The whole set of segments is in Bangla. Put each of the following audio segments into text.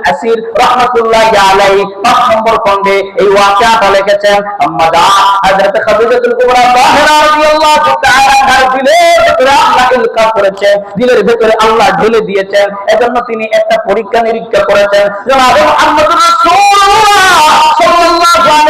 আসির রহমাতুল্লাহ আলাইহি পাঁচ নম্বর খণ্ডে এই ওয়াকিয়াটা লিখেছেন হযরত খাদিজাতুল কুবরা রাদিয়াল্লাহু তাআলা তার ইলকা দিলের ভিতরে আল্লাহ ঢেলে দিয়েছেন। এজন্য তিনি একটা পরীক্ষা নিরীক্ষা করেছেন। জনাব মুহাম্মদুর রাসূলুল্লাহ।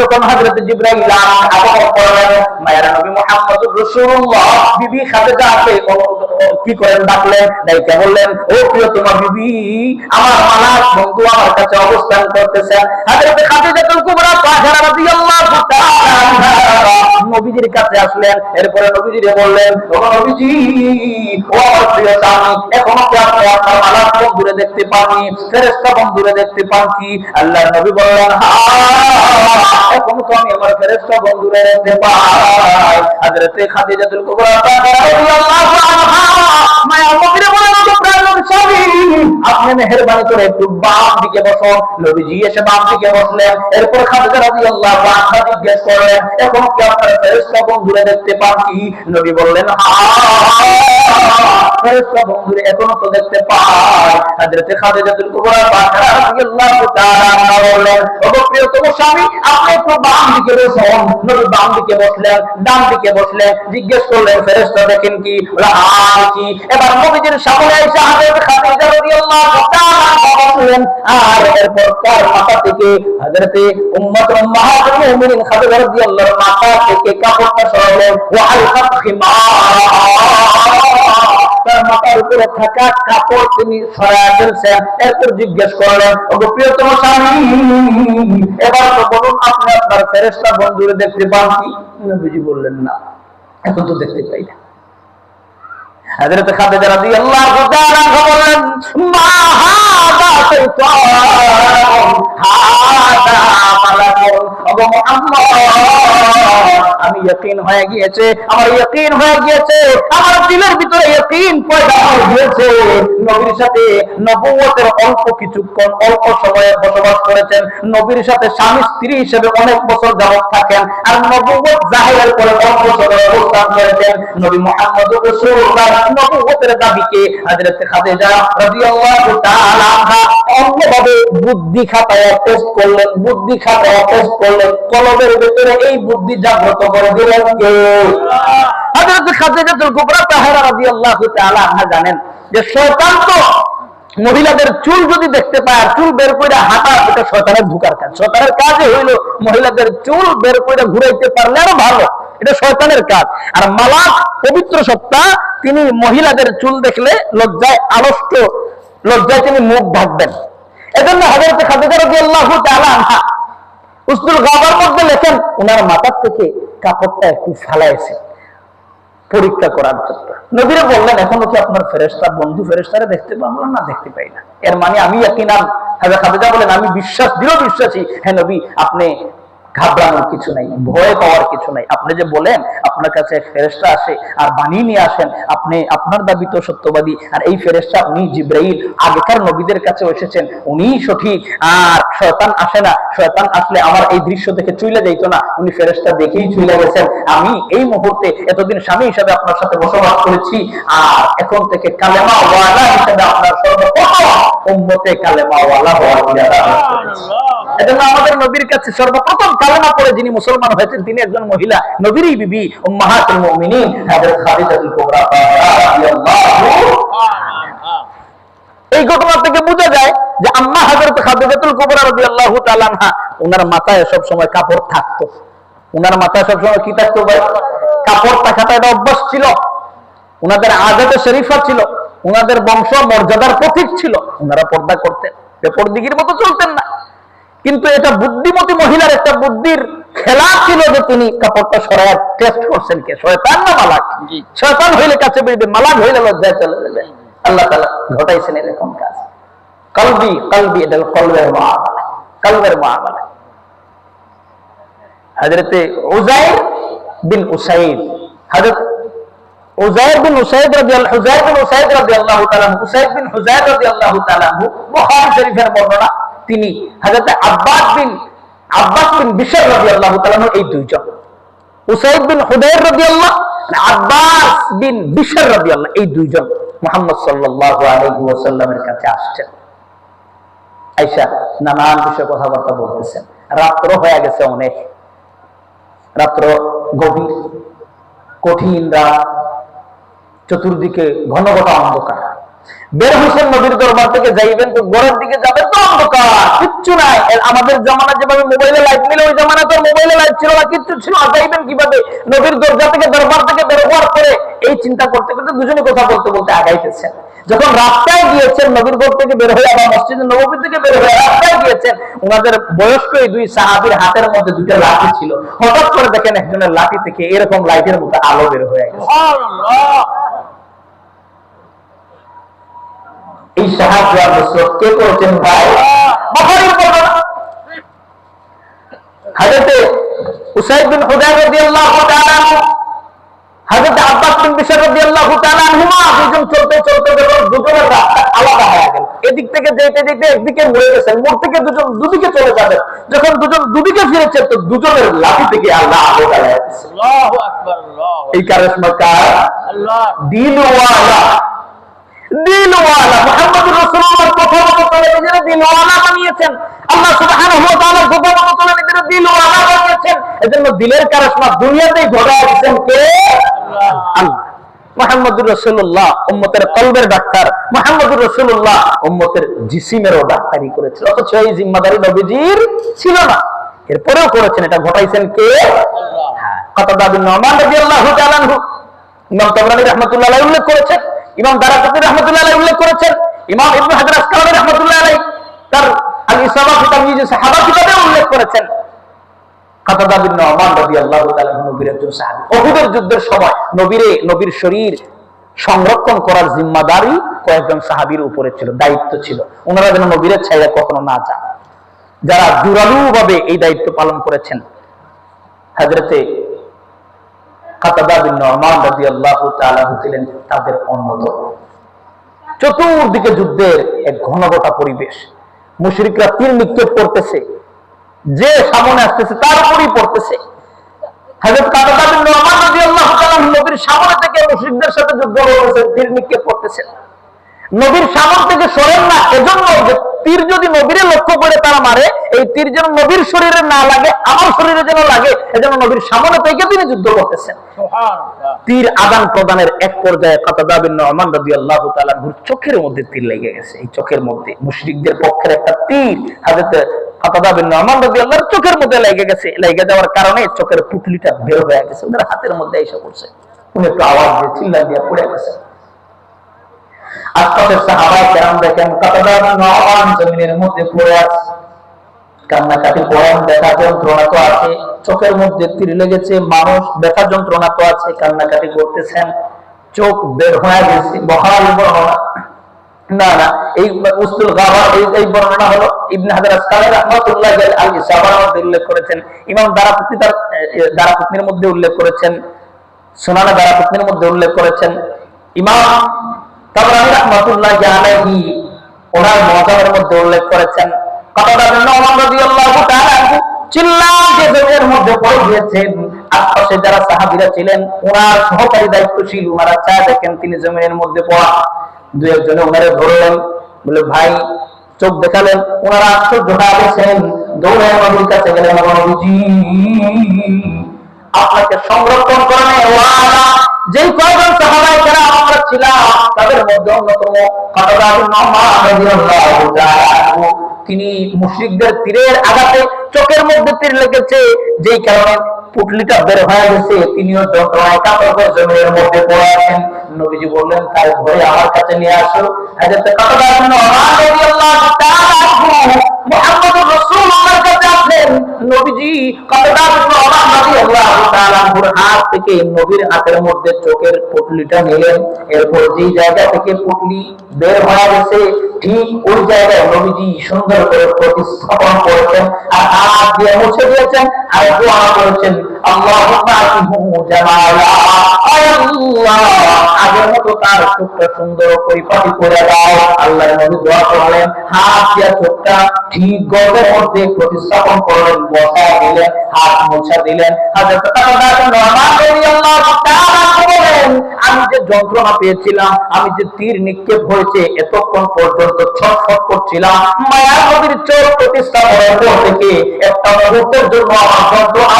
যখন হযরত জিবরাইল মায়ার নবী বিবি কি করেন, ডাকলেন বললেন, ও প্রিয় তোমার বিবি, আমার বন্ধু আমার কাছে অবস্থান কুবরা রাদিয়াল্লাহু তাআলা নবীজির কাছে আসলেন। এরপরে নবীজিরে বললেন, ও নবীজি, ও আমার প্রিয় স্বামী, এখনও আপনি আপনার বন্ধুরে দেখতে পাননি? ফেরেশতা বন্ধুরে দেখতে পান কি? আল্লাহর নবী বললেন হ্যাঁ। এখনও তো আমি আমার ফেরেশতা বন্ধুরে দেখতে পাই। হযরতে খাদিজাতুল কুবরা আপনি মেহেরবানি করে একটু দিকে বসুন, নবীজি এসে দিকে বসলেন। এরপর খাদিজা জিজ্ঞেস করলেন, এখন কি আপনার দেখতে পান কি? নবী বললেন এখনও তো দেখতে কুবরা তাআলা বললেন প্রিয়তম স্বামী, আপনি একটু বাম দিকে বসুন। নবী বাম দিকে বসলেন, ডান দিকে বসলেন, জিজ্ঞেস করলেন দেখেন কি? বলে হ্যাঁ কি এবার নবীজির সামনে এসে জিজ্ঞেস করলেন প্রিয়তম স্বামী এবার তো বলুন, আপনি আপনার ফেরেশতা বন্ধুরে দেখতে পান কি? নবীজি বললেন, না, এখন তো দেখতে পাই না। হযরত খাদিজা রাদিয়াল্লাহু তাআলা বলেন মা হাদা শাইতান হাদা আমি ইয়াকিন হয়ে গিয়েছে, আমার ইয়াকিন হয়ে গিয়েছে, আমার দিলের ভিতরে ইয়াকিন পয়দা হয়ে গিয়েছে। নবীর সাথে নবুয়তের অল্প কিছুক্ষণ, অল্প সময়ে বসবাস করেছেন। নবীর সাথে স্বামী স্ত্রী হিসেবে অনেক বছর যাবত থাকেন আর নবুয়ত জাহিরের পরে অল্প সময়ে অবস্থান করেছেন। নবী মুহাম্মদ রাসূলুল্লাহ নবুয়তের দাবিকে হযরত খাদিজা রাদিয়াল্লাহু তাআলা অন্যভাবে বুদ্ধি খাতায় টেস্ট করলেন। বুদ্ধি খাতায় জানেন যে শয়তান তো মহিলাদের চুল যদি দেখতে পায় আর চুল বের করে হাঁটা, এটা শয়তানের ঢুকার কাজ। শয়তানের কাজই হইল মহিলাদের চুল বের করে ঘুরাইতে পারলে আরও ভালো। এটা শয়তানের কাজ। আর মালাক, পবিত্র সত্তা, তিনি মহিলাদের চুল দেখলে লজ্জায় আড়ষ্ট লজ্জায় তিনি মুখ ঢাকবেন। এজন্য হযরত খাদিজা রাদিয়াল্লাহু তাআলা আনহা উসদুল গাবার মধ্যে লেখেন ওনার মাথার থেকে কাপড়টা একটু ফালাইছে পরীক্ষা করার জন্য। নবীরা বললেন, এখনও কি আপনার ফেরেস্তার বন্ধু ফেরেস্তারা দেখতে পাবলাম না? দেখতে পাই না। এর মানে আমি একই নাম হাজা খাদেজা বলেন, আমি বিশ্বাস, দৃঢ় বিশ্বাসী। হ্যাঁ নবী, আপনি ঘাবড়ানোর কিছু নাই, ভয় পাওয়ার কিছু নাই। আপনি যে বলেন, আপনার কাছে এক ফেরেস্তা আসে আর বানিয়ে নিয়ে আসেন, আপনি, আপনার দাবি তো সত্যবাদী। আর এই ফেরেস্তা উনি জিব্রাইল, আগেকার নবীদের কাছে এসেছেন। উনি সঠিক, আর শয়তান আসে না। শয়তান আসলে আমার এই দৃশ্য দেখে চুইলে যাইতো না। উনি ফেরেস্তা দেখেই চুইলে গেছেন। আমি এই মুহূর্তে এতদিন স্বামী হিসাবে আপনার সাথে বসবাস করেছি, আর এখন থেকে কালেমা ওয়ালা হিসাবে আপনার সর্বপ্রথম উম্মতে কালেমা ওয়ালা হওয়ার। এজন্য আমাদের নবীর কাছে সর্বপ্রথম কালেমা পড়ে যিনি মুসলমান হয়েছেন, তিনি একজন মহিলা, নবীরই বিবি হযরত এই ঘটনা থেকে বোঝা যায় যে আম্মা হযরত খাদিজাতুল কুবরা, রাদিয়াল্লাহু তাআলা আনহা ওনার মাথায় সব সময় কাপড় থাকতো। ওনার মাথায় সব সময় কি থাকতো ভাই? কাপড় থাকাটা এটা অভ্যাস ছিল। ওনাদের আজাদে শরীফা ছিল। ওনাদের বংশ মর্যাদার প্রতীক ছিল। ওনারা পর্দা করতেন। পেপর দিঘির মতো চলতেন না। কিন্তু এটা বুদ্ধিমতী মহিলার একটা বুদ্ধির খেলা ছিল যে তিনি কাপড়টা সরায় টেস্ট করছেন কে? শয়তান না মালাক? শয়তান হইলে কাছে বেরিয়ে মালাক হইলে লজ্জায় চলে যাবে। আল্লাহ তালা ঘটাইছেন এরকম কাজ। কলবি কলবি এটা কলবের মহামালা। কলবের মহামালা। হজরতে উজাইর বিন উসাইদ। হজরত উজাইর বিন উসাইদ রাদিয়াল্লাহু হুজাইর বিন উসাইদ রাদিয়াল্লাহু তাআলা উসাইদ বিন হুজাইর রাদিয়াল্লাহু তাআলা বুখারী শরীফের বর্ণনা তিনি হযরত আব্বাস বিন আব্বাস বিন বিশর রাদিয়াল্লাহু তাআলা এই দুইজন উসাইদ বিন হুদাইর রাদিয়াল্লাহু আব্বাস বিন রবি আল্লাহ এই দুইজন মোহাম্মদ ওয়াসাল্লামের কাছে আসছেন। আইসা নানান বিষয়ে কথাবার্তা বলতেছেন। রাত্র হয়ে গেছে অনেক। রাত্র গভীর, কঠিন রাত। চতুর্দিকে ঘন ঘটা অন্ধকার। বের হোসেন নবীর দরবার থেকে যাইবেন তো ঘরের দিকে যাবেন তো অন্ধকার। কিচ্ছু নাই। আমাদের জামানা যেভাবে মোবাইলে লাইট মিলে ওই জামানা তো মোবাইলে লাইট ছিল না, কিচ্ছু ছিল না। যাইবেন কীভাবে? নবীর দরজা থেকে, দরবার থেকে বের হওয়ার পরে এই চিন্তা করতে করতে দুজনে কথা বলতে বলতে আগাইতেছেন। যখন রাস্তায় গিয়েছেন, নবীর ঘর থেকে বের হয়ে আবার মসজিদ নবী থেকে বের হয়ে রাস্তায় গিয়েছেন, ওনাদের বয়স্ক এই দুই সাহাবির হাতের মধ্যে দুইটা লাঠি ছিল। হঠাৎ করে দেখেন একজনের লাঠি থেকে এরকম লাইটের মতো আলো বের হয়ে গেছে। এই সাহায্য আর নসরত কে করেছেন ভাই? বুখারীর বর্ণনা হযরতে উসাইদ বিন রাদিয়াল্লাহু তাআলা হযরত আব্বাস বিন বিশর রাদিয়াল্লাহু তাআলা আনহুমা দুজন চলতে চলতে যখন দুজনের রাস্তা আলাদা হয়ে গেল এদিক থেকে যেতে যেতে একদিকে মরে গেছেন মোড় থেকে দুজন দুদিকে চলে যাবেন। যখন দুজন দুদিকে ফিরেছে তো দুজনের লাঠি থেকে আল্লাহ আলো জ্বালায় দিয়েছে। আল্লাহু আকবার আল্লাহ এই কারিশমা কার আল্লাহ। দিনওয়ালা দিনওয়ালা মুহাম্মদ রাসূলুল্লাহর কথা মতো নিজেরা দিনওয়ালা বানিয়েছেন। আল্লাহ সুবহানাহু ওয়া তাআলার কথা মতো নিজেরা দিনওয়ালা বানিয়েছেন। এজন্য দিলের কারিশমা দুনিয়াতেই ঘটায় দিয়েছেন কে? আল্লাহ। মুহাম্মদুর রাসূলুল্লাহ উম্মতের কলবের ডাক্তার। মুহাম্মদুর রাসূলুল্লাহ উম্মতের জিসিমেরও ডাক্তারি করেছিল অথচ এই জিম্মাদারি নবীজির ছিল না। এরপরেও করেছেন এটা ঘটাইছেন কে? রাদিয়াল্লাহু ইমাম তাবরানি রাহমাতুল্লাহ উল্লেখ করেছেন। ইমাম দারাকুতি রাহমাতুল্লাহ আলাইহি উল্লেখ করেছেন, ইমাম ইবনে হাজার আসকালানি রাহমাতুল্লাহ আলাইহি তার আল ইসাবা ফি তাময়িজ সাহাবা কিতাবে উল্লেখ করেছেন। কাতাদা বিন নোমান রাদিয়াল্লাহু তাআলা নবীর একজন সাহাবী। উহুদের যুদ্ধের সময় নবীরে, নবীর শরীর সংরক্ষণ করার জিম্মাদারি কয়েকজন সাহাবীর উপরে ছিল, দায়িত্ব ছিল। ওনারা যেন নবীরের ছায়া কখনো না যান। যারা জোরালু ভাবে এই দায়িত্ব পালন করেছেন হাজরতে চতুর্দিকে যুদ্ধের এক ঘনঘটা পরিবেশ। মুশরিকরা তীর নিক্ষেপ করতেছে। যে সামনে আসতেছে তার উপরই পড়তেছে। সামনে থেকে মুশরিকদের সাথে যুদ্ধ করতেছে তীর নিক্ষেপ করতেছেন নবীর সামন থেকে সরেন না, এজন্য তীর যদি নবীরে লক্ষ্য করে তারা মারে এই তীর যেন নবীর শরীরে না লাগে আমার শরীরে যেন লাগে এজন্য নবীর সামনে থেকে তিনি যুদ্ধ করতেছেন। তীর আদান প্রদানের এক পর্যায়ে কাতাদা বিন নোমান রাদিয়াল্লাহু তাআলা চোখের মধ্যে তীর লেগে গেছে। এই চোখের মধ্যে মুশরিকদের পক্ষের একটা তীর রাদিয়াল্লাহু চোখের মধ্যে লেগে গেছে। লেগে যাওয়ার কারণে চোখের পুতলিটা বের হয়ে গেছে। ওদের হাতের মধ্যে এসে পড়ছে। উনি একটু আওয়াজ দিয়ে চিল্লা দিয়ে পড়ে গেছে। আশপাশের কেরাম দেখেন জমিনের মধ্যে পড়ে আছে। কান্নাকাটি যন্ত্রণা তো আছে, চোখের মধ্যে তীর লেগেছে, মানুষ যন্ত্রণা তো আছে, কান্নাকাটি করতেছেন, চোখ বের হয়ে গেছে, বহাল বর্ণনা। না না, এই উস্তুল গাবার এই এই বর্ণনা হলো ইবনে হাজার আল ইসাবার মধ্যে উল্লেখ করেছেন, ইমাম দারাকুতনি তার মধ্যে উল্লেখ করেছেন, সুনানা মধ্যে উল্লেখ করেছেন, ইমাম তাবরানি রাহমাতুল্লাহ আলাইহি ওনার মধ্যে উল্লেখ করেছেন। কাতাদা বিন নোমান রাদিয়াল্লাহু তাআলা আনহু চিল্লাম যে জমির মধ্যে পড়ে গিয়েছেন। আশপাশে যারা সাহাবীরা ছিলেন, ওনার সহকারী দায়িত্বশীল, ওনারা চা দেখেন তিনি জমিনের মধ্যে পড়া। দুই একজনে ওনারে ধরলেন, বলে, ভাই, চোখ দেখালেন। ওনারা আশ্চর্য গেছেন। দৌড়ে কাছে গেলেন আপনাকে সংরক্ষণ করে যেই কয়জন সাহাবাই যারা আমরা ছিলাম, তাদের মধ্যে অন্যতম তাআলা তিনি মুশরিকদের তীরের আঘাতে চোখের মধ্যে তীর লেগেছে, যেই কারণে পুটলিটা বের হয়ে গেছে। তিনিও যন্ত্রণায় হয়ে জমিনের মধ্যে পড়ে আছেন। নবীজি বললেন, তাই ধরে আমার কাছে নিয়ে আসো। হাজরত কাতাদা প্রতিস্থাপন করেছেন আর হাত দিয়ে মুছে দিয়েছেন আর দোয়া করেছেন আল্লাহ, আগের মতো তার চোখটা সুন্দর পরিপাটি করে দাও। আল্লাহর নবী দোয়া করলেন, হাত দিয়ে চোখটা ঠিক গর্বের মধ্যে প্রতিস্থাপন করলেন বসা দিলেন, হাত মোছা দিলেন। আমি যে যন্ত্রণা পেয়েছিলাম আমি যে তীর নিক্ষেপ হয়েছে এতক্ষণ পর্যন্ত ছটফট করছিলাম মায়া নদীর চোখ প্রতিস্থাপনের পর থেকে একটা মুহূর্তের জন্য আমার যন্ত্রণা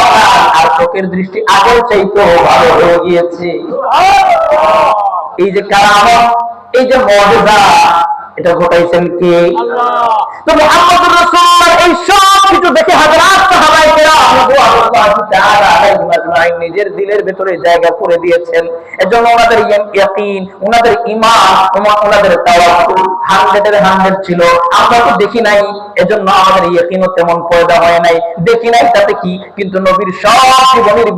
আর চোখের দৃষ্টি আগের চাইতেও ভালো হয়ে গিয়েছে। এই যে কারণ এই যে মর্যাদা এটা ঘটাইছেন কে? তো এই সব কিছু দেখে হাজারাত সাহাবায়ে কেরাম রাদিয়াল্লাহু তাআলা আলাইহিম আজমাইন নিজের দিলের ভেতরে জায়গা করে দিয়েছেন। এজন্য ওনাদের ইয়াকিন ওনাদের ঈমান ওনাদের তাওয়াক্কুল 100 এর 100 ছিল। আমরা তো দেখি নাই এজন্য আমাদের ইয়াকিনও তেমন পয়দা হয় নাই। দেখি নাই তাতে কি? কিন্তু নবীর সব জীবনের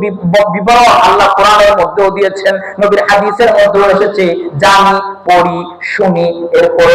বিবরণ আল্লাহ কোরআনের মধ্যেও দিয়েছেন। নবীর হাদিসের মধ্যেও এসেছে জানি পড়ি শুনি এরপরে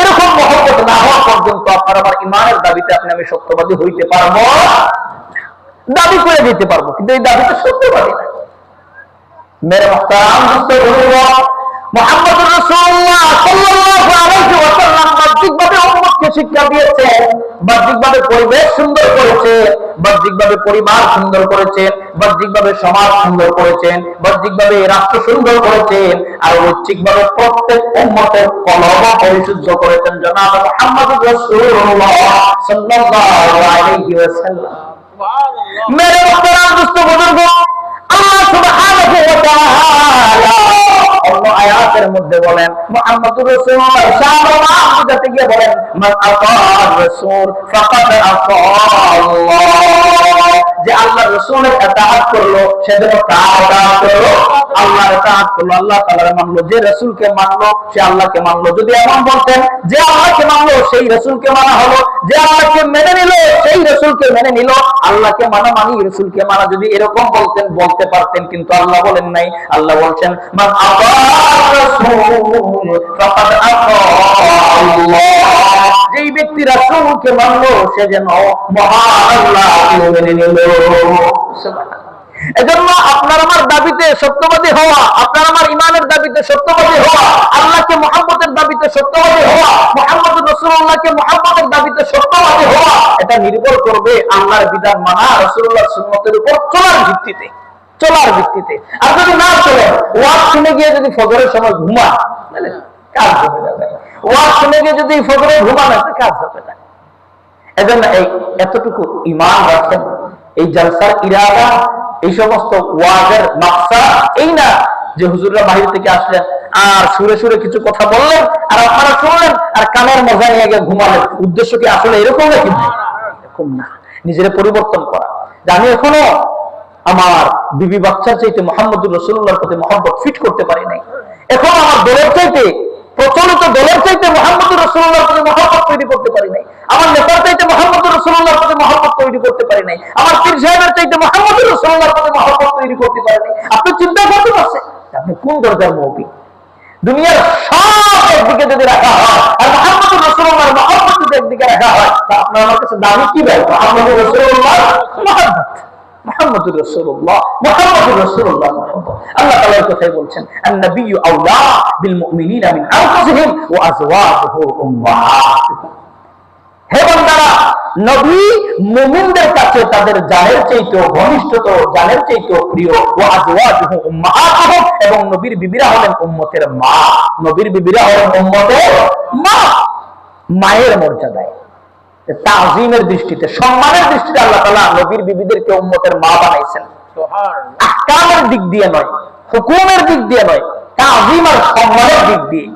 এরকম মহব্বত না হওয়া পর্যন্ত আপনার আমার ইমানের দাবিতে আপনি আমি সত্যবাদী হইতে পারব? দাবি করে দিতে পারব, কিন্তু এই দাবিতে সত্যবাদী না। মেরে বন্ধুরা সাল্লাল্লাহু উম্মতকে শিক্ষা দিয়েছেন বাহ্যিকভাবে পরিবেশ সুন্দর করেছেন বাহ্যিকভাবে পরিবার সুন্দর করেছেন বাহ্যিকভাবে সমাজ সুন্দর করেছেন বাহ্যিকভাবে রাষ্ট্র সুন্দর করেছেন আর ঐচ্ছিকভাবে প্রত্যেক উম্মতের কলম পরিশুদ্ধ করেছেন জনাব মুহাম্মদুর রাসূলুল্লাহ সাল্লাল্লাহু আলাইহি ওয়াসাল্লাম। মেরে মোহতারাম দুস্থ বুজুর্গ আল্লাহ সুবহানাহু ওয়া তাআলা আয়াতের মধ্যে বলেন মুহাম্মদুর রাসূলুল্লাহ। আলাইহি বুঝাতে গিয়ে বলেন মান আতাআর রাসূল ফাকাদ আতাআল্লাহ যে আল্লাহর রাসূলের ইতাআত করল সে যেন করল, আল্লাহর ইতাআত করল, আল্লাহ তাআলার মানলো, যে রাসূলকে মানলো, সে আল্লাহকে মানলো। যদি এমন বলতেন, যে আল্লাহকে মানলো, সেই রাসূলকে মানা হলো, যে আল্লাহকে মেনে নিল, সেই রাসূলকে মেনে নিল, আল্লাহকে মানা মানি রাসূলকে মানা। যদি এরকম বলতেন, বলতে পারতেন, কিন্তু আল্লাহ বলেন নাই। আল্লাহ বলছেন, মান আতাআল্লাহ যেই ব্যক্তি রাসূলকে মানলো, সে যেন মহান আল্লাহকে মেনে নিল। এজন্য আপনার আমার দাবিতে সত্যবাদী হওয়া, আপনার আমার ইমানের দাবিতে সত্যবাদী হওয়া, আল্লাহকে মোহাম্মতের দাবিতে সত্যবাদী হওয়া, মোহাম্মদ রসুল্লাহকে মোহাম্মদের দাবিতে সত্যবাদী হওয়া, এটা নির্ভর করবে আল্লাহর বিধান মানা রসুল্লাহ সুন্নতের উপর চলার ভিত্তিতে চলার ভিত্তিতে। আর যদি না চলে, ওয়াজ শুনে গিয়ে যদি ফজরের সময় তাহলে কাজ হবে যাবে ওয়াজ শুনে গিয়ে যদি কাজ হবে না। এজন্য এই এতটুকু ইমান রাখেন। এই ইরাদা, এই সমস্ত ওয়াজের নকশা এই না যে হুজুররা বাহির থেকে আসলেন, আর সুরে সুরে কিছু কথা বললেন, আর আপনারা শুনলেন, আর কানের মজা নিয়ে গিয়ে ঘুমালেন। উদ্দেশ্য কি আসলে এরকম নাকি? এরকম না। নিজের পরিবর্তন করা। আমি এখনও আমার বিবি বাচ্চার চাইতে মোহাম্মদুর রসুল্লাহর প্রতি মহব্বত ফিট করতে পারি নাই। এখন আমার দলের চাইতে প্রচলিত দলের চাইতে মোহাম্মদুর রসুল্লাহর প্রতি মহব্বত তৈরি করতে পারি নাই। আমার নেতার চাইতে মোহাম্মদুর রসুল্লাহর প্রতি মহব্বত তৈরি করতে পারি নাই। আমার পীর সাহেবের চাইতে মোহাম্মদুর রসুল্লাহর প্রতি মহব্বত তৈরি করতে পারি নাই। আপনি চিন্তা করতে পারছেন আপনি কোন দরজার মৌপি দুনিয়ার সব একদিকে যদি রাখা হয় আর মোহাম্মদুর রসুল্লাহর মহব্বত যদি একদিকে রাখা হয়, তা আপনার আমার কাছে দামি কি ব্যাপার মোহাম্মদুর রসুল্লাহ মোহাম্মদুর রসুল্লাহ মোহাম্মদুর রসুল্লাহ আল্লাহ তাআলা এই কথাই বলছেন النبي اولى بالمؤمنين من انفسهم وازواجه امهاتهم হে বান্দারা নবী মুমিনদের কাছে তাদের জানের চাইতে ঘনিষ্ঠত জানের চাইতে প্রিয় ও আজওয়াজুহু উম্মাহাতুহুম এবং নবীর বিবিরা হলেন উম্মতের মা নবীর বিবিরা হলেন উম্মতের মা মায়ের মর্যাদায় তাজিমের দৃষ্টিতে সম্মানের দৃষ্টিতে আল্লাহ তাআলা নবীর বিবিদেরকে উম্মতের মা বানাইছেন। আহকামের দিক দিয়ে নয় হুকুমের দিক দিয়ে নয় তাজিম আর সম্মানের দিক দিয়ে।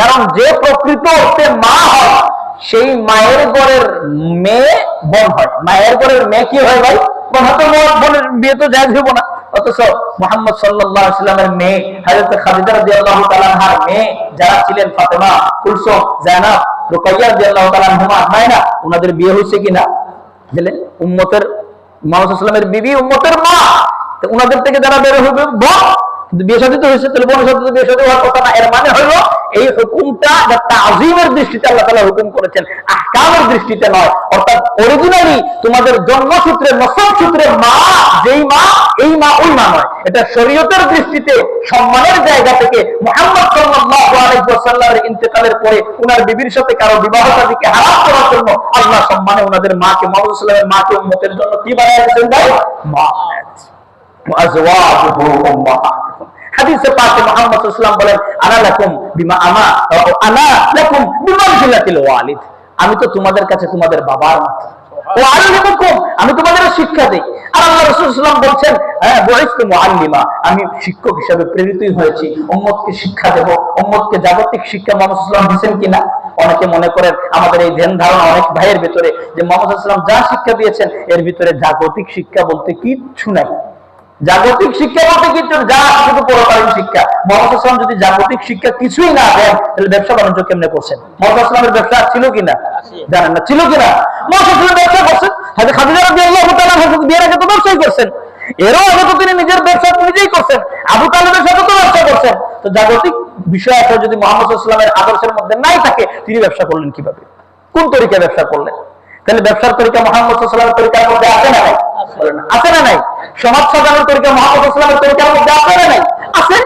কারণ যে প্রকৃত অর্থে মা হয় সেই মায়ের ঘরের মেয়ে বোন হয়। মায়ের ঘরের মেয়ে কি হয় ভাই? বোন হয়তো বোনের বিয়ে তো যায় হইব না। অথচ মোহাম্মদ সাল্লাহ ইসলামের মেয়ে হাজরত খাদিজা রাদিয়াল্লাহু তাআলা মেয়ে যারা ছিলেন ফাতেমা কুলসুম জায়নাব আনহুমা আজমাইনা ওনাদের বিয়ে হয়েছে কিনা? বুঝলেন উম্মতের সাল্লামের বিবি উম্মতের মা। ওনাদের থেকে যারা বের হবে বোন কিন্তু বিয়ে সাথে তো হয়েছে, তাহলে বোনের সাথে বিয়ে সাথে হওয়ার কথা না, এর মানে হলো এই হুকুমটা যা তাজিমের দৃষ্টিতে আল্লাহ তাআলা হুকুম করেছেন, আহকামের দৃষ্টিতে নয়। অর্থাৎ অরিজিনালি তোমাদের জন্মসূত্রে নসব সূত্রে মা, যেই মা, এই মা, ওই মা নয়। এটা শরীয়তের দৃষ্টিতে, সম্মানের জায়গা থেকে মুহাম্মদ আলাইহি ইন্তেকালের পরে উনার বিবির সাথে কারও বিবাহ শাদীকে হারাম করার জন্য আল্লাহ সম্মানে উনাদের মাকে, মুহাম্মদ ওয়াসাল্লামের মাকে উম্মতের জন্য কি বানায় ভাই? মা। বানায় দিয়েছেন। হাদিসে পাশে মোহাম্মদ ইসলাম বলেন আনা লাকুম বিমা আমা? আনা লাকুম বিমা জিলাতিল ওয়ালিদ। আমি তো তোমাদের কাছে তোমাদের বাবার মতো। ও আলিমুকুম আমি তোমাদের শিক্ষা দেই। আর আল্লাহ রাসূলুল্লাহ বলছেন হ্যাঁ বয়স্তু মুআল্লিমা আমি শিক্ষক হিসেবে প্রেরিতই হয়েছি। উম্মতকে শিক্ষা দেব। উম্মতকে জাগতিক শিক্ষা মানুষ ইসলাম দিয়েছেন কিনা? অনেকে মনে করেন আমাদের এই ধ্যান ধারণা অনেক ভাইয়ের ভিতরে যে মোহাম্মদ ইসলাম যা শিক্ষা দিয়েছেন এর ভিতরে জাগতিক শিক্ষা বলতে কিচ্ছু নাই। জাগতিক শিক্ষা বলতে কিন্তু যা শুধু পরকালীন শিক্ষা। মোহাম্মদ আসলাম যদি জাগতিক শিক্ষা কিছুই না দেন, তাহলে ব্যবসা বাণিজ্য কেমনে করছেন? মোহাম্মদ আসলামের ব্যবসা ছিল কিনা? জানেন না, ছিল কিনা? মোহাম্মদ ব্যবসা করছেন? হাজরত খাদিজা রাদিয়াল্লাহু তাআলা হযরত বিয়ের আগে তো ব্যবসাই করছেন, এরও আগে তো তিনি নিজের ব্যবসা নিজেই করছেন, আবু তালেবের সাথে তো ব্যবসা করছেন। তো জাগতিক বিষয় একটা যদি মোহাম্মদ আসলামের আদর্শের মধ্যে নাই থাকে, তিনি ব্যবসা করলেন কীভাবে? কোন তরিকা ব্যবসা করলেন? তাহলে ব্যবসার তরিকা মোহাম্মদ সাল্লামের তরিকার মধ্যে আছে না নাই? আছে না নাই? সমাজ সাজানোর তরিকা মোহাম্মদ সাল্লামের তরিকার মধ্যে আছে না নাই? আছে।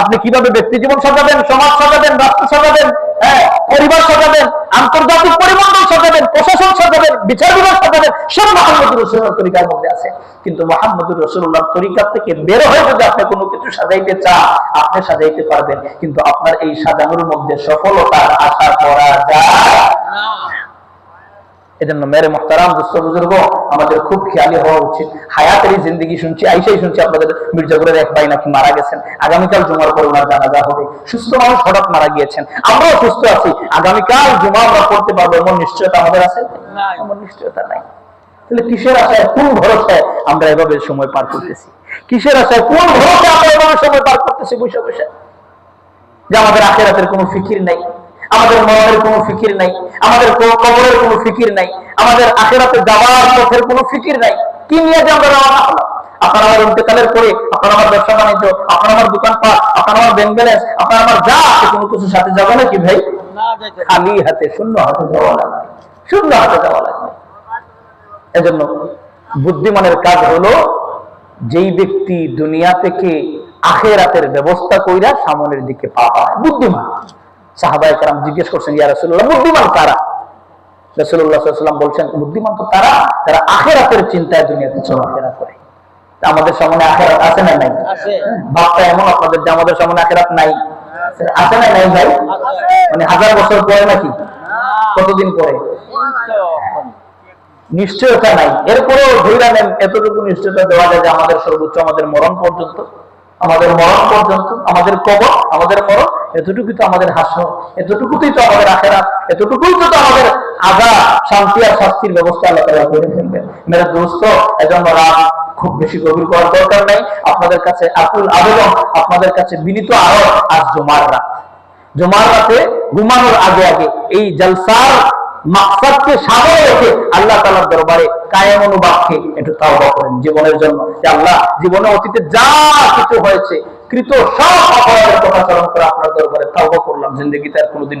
আপনি কীভাবে ব্যক্তি জীবন সাজাবেন, সমাজ সাজাবেন, রাষ্ট্র সাজাবেন হ্যাঁ পরিবার সাজাবেন, আন্তর্জাতিক পরিমণ্ডল সাজাবেন, প্রশাসন সাজাবেন, বিচার বিভাগ সাজাবেন, সব মোহাম্মদুর রসুলের তরিকার মধ্যে আছে। কিন্তু মোহাম্মদুর রসুল্লাহ তরিকার থেকে বের হয়ে যদি আপনি কোনো কিছু সাজাইতে চান, আপনি সাজাইতে পারবেন। কিন্তু আপনার এই সাজানোর মধ্যে সফলতার আশা করা যায় এজন্য মেরে মোহতারাম দুস্থ বুজুর্গ আমাদের খুব খেয়ালি হওয়া উচিত। হায়াতের জিন্দগি শুনছি আইসাই শুনছি আপনাদের মির্জাপুরের এক ভাই নাকি মারা গেছেন। আগামীকাল জুমার পর ওনার জানাজা হবে। সুস্থ মানুষ হঠাৎ মারা গিয়েছেন। আমরাও সুস্থ আছি। আগামীকাল জুমা আমরা পড়তে পারব এমন নিশ্চয়তা আমাদের আছে। এমন নিশ্চয়তা নাই। তাহলে কিসের আশায় কোন ভরসায় আমরা এভাবে সময় পার করতেছি? কিসের আশায় কোন ভরসায় আমরা এভাবে সময় পার করতেছি বসে বসে? যে আমাদের আখেরাতের কোনো ফিকির নাই। আমাদের মরণের কোনো ফিকির নাই, আমাদের কবরের কোনো ফিকির নাই, আমাদের আখেরাতে যাওয়ার পথের কোনো ফিকির নাই। কি নিয়ে যে আমরা রওনা হাতে, শূন্য হাতে বুদ্ধিমানের কাজ হলো যেই ব্যক্তি দুনিয়া থেকে আখেরাতের ব্যবস্থা কইরা সামনের দিকে পা পাওয়া বুদ্ধিমান। সাহাবাই কারাম জিজ্ঞেস করছেন ইয়া রাসূলুল্লাহ বুদ্ধিমান আলাইহি ওয়াসাল্লাম বলছেন বুদ্ধিমান তো তারা যারা আখেরাতের চিন্তায় দুনিয়াতে চলাফেরা করে। আমাদের সামনে আখেরাত আছে না নাই। ভাবটা এমন আপনাদের যে আমাদের সামনে আখেরাত নাই। আছে না নাই ভাই? মানে হাজার বছর পরে নাকি? কতদিন পরে? নিশ্চয়তা নাই। এরপরেও ধৈর্য নেন এতটুকু নিশ্চয়তা দেওয়া যায় যে আমাদের সর্বোচ্চ আমাদের মরণ পর্যন্ত আমাদের মরণ পর্যন্ত আমাদের কবর আমাদের মরণ এতটুকুই তো আমাদের হাসর এতটুকুতেই তো আমাদের আখেরা এতটুকুই তো আমাদের আগা শান্তি আর শাস্তির ব্যবস্থা আল্লাহ করে ফেলবেন। মেরা দোস্ত, এজন্য রাত খুব বেশি গভীর করার দরকার নাই। আপনাদের কাছে আকুল আবেদন, আপনাদের কাছে বিনীত আরও আজ জমার রাত। জমার রাতে ঘুমানোর আগে আগে এই জলসার মাকসাদকে সামনে রেখে আল্লাহ তালার দরবারে কায়েম অনুবাদকে একটু তাওবা করেন। জীবনের জন্য। যে আল্লাহ জীবনে অতীতে যা কিছু হয়েছে কৃত সব অপরাধের কথা করে আপনার দরবারে করলাম। কোনোদিন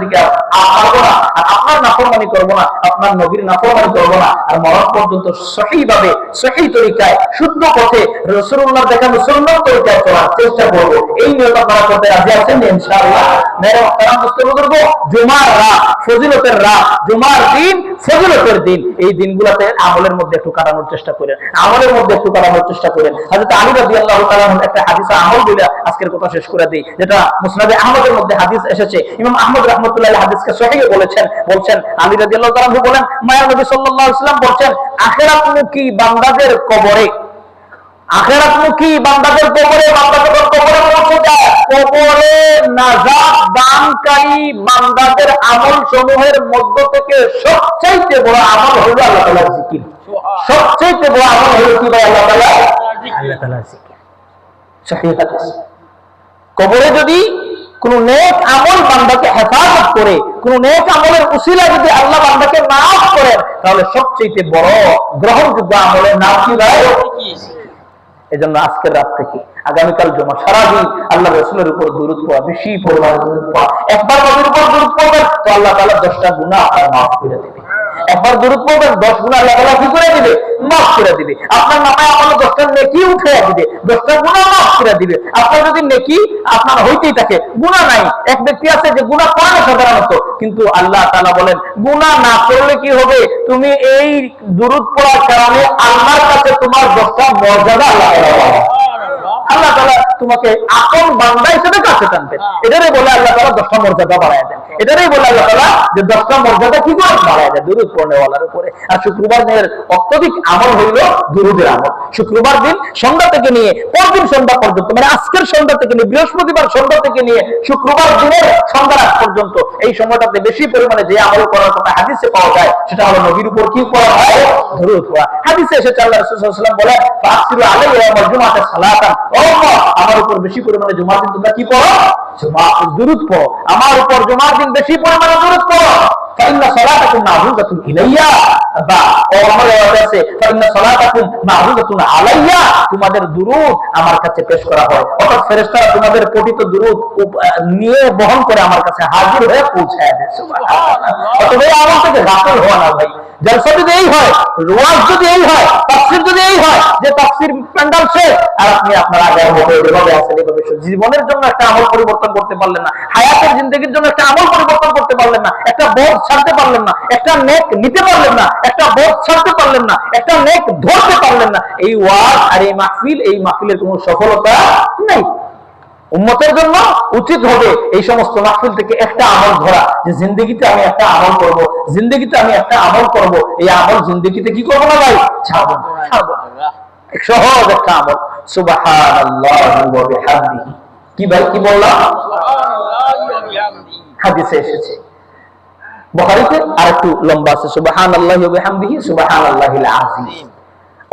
দিকে আসব না। আর আপনার নাফরমানি করব না, আপনার নবীর নাফরমানি করব না। আর মরণ পর্যন্ত সহি তরিকায়, শুদ্ধ পথে রসুল্লাহ তরিকায় চলার চেষ্টা করব। এই আপনারা করতে রাজি আছেন ইনশাআল্লাহ। মুসলিম বুজুর্গ, জুমার ফজিলতের জুমার দিন, ফজিলতের দিন। এই দিনগুলোতে আমলের মধ্যে একটু কাটানোর চেষ্টা করেন। আমলের মধ্যে একটু কাটানোর চেষ্টা করেন। হযরত আলী একটা হাদিস আমল বলে আজকের কথা শেষ করে দেই। যেটা মুসনাদে আহমদের মধ্যে হাদিস এসেছে। ইমাম আহমদ রাহমাতুল্লাহ হাদিসকে সহিহ বলেছেন বলছেন আলী রাদিয়াল্লাহু তাআলা বলেন মায়া নবী সাল্লাল্লাহু আলাইহি ওয়াসাল্লাম বলছেন আখিরাতমুখী বান্দাদের কবরে আখেরাতমুখী বান্দাদের কবরে বান্দা যখন কবরে পৌঁছে যায় কবরে নাজাত দানকারী বান্দাদের আমল সমূহের মধ্য থেকে সবচাইতে বড় আমল হলো আল্লাহ তাআলার জিকির। সবচাইতে বড় আমল হলো কি ভাই? আল্লাহ তাআলা? আল্লাহ তাআলার জিকির। কবরে যদি কোন নেক আমল বান্দাকে হেফাজত করে, কোন নেক আমলের উসিলা যদি আল্লাহ বান্দাকে মাফ করেন তাহলে সবচেয়ে বড় গ্রহণযোগ্য আমলের নাম কি ভাই? এজন্য আজকের রাত থেকে, আগামীকাল জমা সারাদিন আল্লাহ রসুলের উপর দূরত পড়া, বেশি পরিমাণে দূরত পড়া। একবার নবীর উপর দূরত পড়বেন, তো আল্লাহ তাআলা দশটা গুনাহ আপনার মাফ করে দেবে। একবার দূরত পড়বেন, দশ গুণা কি করে দিবে? মাফ করে দিবে। আপনার নামায় আমলে দশটা নেকি উঠে দিবে দশটা গুণা মাফ করে দিবে। আপনার যদি নেকি আপনার হইতেই থাকে গুণা নাই। এক ব্যক্তি আছে যে গুণা করে না সাধারণত। কিন্তু আল্লাহ তালা বলেন গুণা না করলে কি হবে? তুমি এই দূরত পড়ার কারণে আল্লাহর কাছে তোমার দশটা মর্যাদা আল্লাহ। আল্লাহ তাআলা তোমাকে আপন বান্দা হিসেবে কাছে বলে আল্লাহ তাআলা দশটা মর্যাদা বাড়ায় দেন। বলে আল্লাহ তাআলা যে দশটা মর্যাদা কি করে বাড়ায় পড়নেওয়ালার উপরে। আর শুক্রবার দিনের অত্যধিক আমল হইল দুরুদের আমল। শুক্রবার দিন সন্ধ্যা থেকে নিয়ে পরদিন সন্ধ্যা পর্যন্ত মানে আজকের সন্ধ্যা থেকে নিয়ে বৃহস্পতিবার সন্ধ্যা থেকে নিয়ে শুক্রবার দিনের সন্ধ্যার আগ পর্যন্ত এই সময়টাতে বেশি পরিমাণে যে আমল করার কথা হাদিসে পাওয়া যায়, সেটা হলো নবীর উপর কি করা হয়? দুরুদ পড়া। হাদিসে এসেছে বলে আমার উপর বেশি পরিমাণে জুমার দিন তোমরা কি পড়ো জুমা দুরুদ পড়ো আমার উপর জুমার দিন বেশি পরিমাণে দুরুদ পড়ো فإن صلاتكم معروضة إلي বা ও আমার রেওয়াজ আছে فإن صلاتكم معروضة علي তোমাদের দুরুদ আমার কাছে পেশ করা হয় অর্থাৎ ফেরেশতারা তোমাদের পঠিত দুরুদ উপ- আহ, নিয়ে বহন করে আমার কাছে হাজির হয়ে পৌঁছায় দেয় সুবহানাল্লাহ। অতএব এই আমল থেকে গাফল হওয়া না ভাই জলসা যদি এই হয় রোয়াজ যদি এই হয় জীবনের জন্য একটা আমল পরিবর্তন করতে পারলেন না। হায়াতের জিন্দগির জন্য একটা আমল পরিবর্তন করতে পারলেন না। একটা বোধ ছাড়তে পারলেন না। একটা নেক নিতে পারলেন না। একটা বোধ ছাড়তে পারলেন না। একটা নেক ধরতে পারলেন না। এই আর এই মাহফিল, এই মাহফিলের কোনো সফলতা নেই। জন্য উচিত হবে এই সমস্ত মাহফিল থেকে একটা আমল ধরা। যে জিন্দগিতে আমি একটা আমল করব, জিন্দগিতে আমি একটা আমল করব। এই আমল জিন্দগিতে কি করব না ভাই? ছাড়বো ছাড়বো সহজ একটা আমল। সুবহানাল্লাহি কি ভাই কি বললাম? হাদিসে এসেছে। বুখারীতে আরেকটু লম্বা আছে সুবহানাল্লাহি ওয়া বিহামদিহি সুবহানাল্লাহিল আযীম।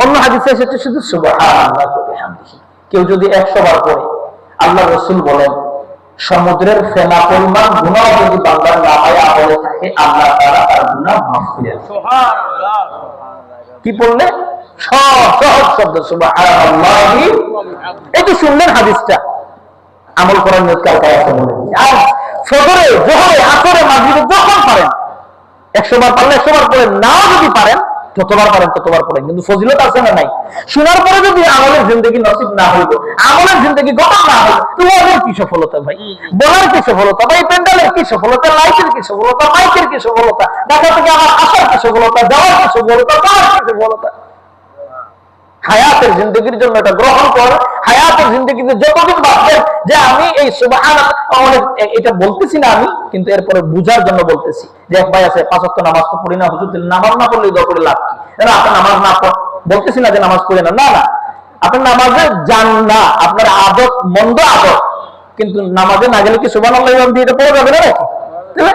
অন্য হাদিসে এসেছে শুধু সুবহানাল্লাহি ওয়া বিহামদিহি। কেউ যদি 100 বার পড়ে আল্লাহ রাসূল বলেন সমুদ্রের ফেনা পরিমাণ যদি বান্দার নামায় আমলে থাকে আল্লাহ তাআলা তার গুনাহ মাফ করে কি পড়লে? ফজিলত আছে না নাই? শোনার পরে যদি আমলের জিন্দগি নসিব না হইল, আমলের জিন্দগি গঠন না হইল তোমাদের কি সফলতা ভাই? বলার কি সফলতা ভাই? প্যান্ডালের কি সফলতা? লাইটের কি সফলতা? মাইকের কি সফলতা? দেখা থেকে আমার আসার কি সফলতা? যাওয়ার কি সফলতা? পাওয়ার কি সফলতা? হায়াতের জিন্দগির জন্য এটা গ্রহণ কর। হায়াতের জিন্দগিতে যতদিন ভাববেন যে আমি এই সুবাহান অনেক এটা বলতেছি না আমি, কিন্তু এরপরে বুঝার জন্য বলতেছি। যে এক ভাই আছে, পাঁচ নামাজ তো পড়ি না, হুজুর নামাজ না পড়লে দোয়া করে লাভ কি? আপনার নামাজ না পড় বলতেছি না যে নামাজ পড়ে না না না। আপনার নামাজে যান না, আপনার আদত মন্দ আদত। কিন্তু নামাজে না গেলে কি সুবান আল্লাহ দিয়ে এটা পড়ে যাবে না নাকি?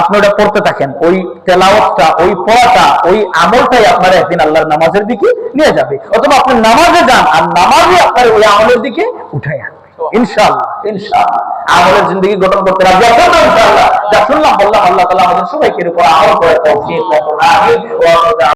আপনি ওটা পড়তে থাকেন, ওই তেলাওয়াতটা, ওই পড়াটা, ওই আমলটাই আপনার একদিন আল্লাহর নামাজের দিকে নিয়ে যাবে। অথবা আপনি নামাজে যান, আর নামাজই আপনার ওই আমলের দিকে উঠাই আনবে। ইনশাআল্লাহ ইনশাআল্লাহ। আমলের জিন্দগি গঠন করতে রাজি আছেন তো যা শুনলাম, বললাম, আল্লাহ আমাদের সবাইকে এরকম আমল করে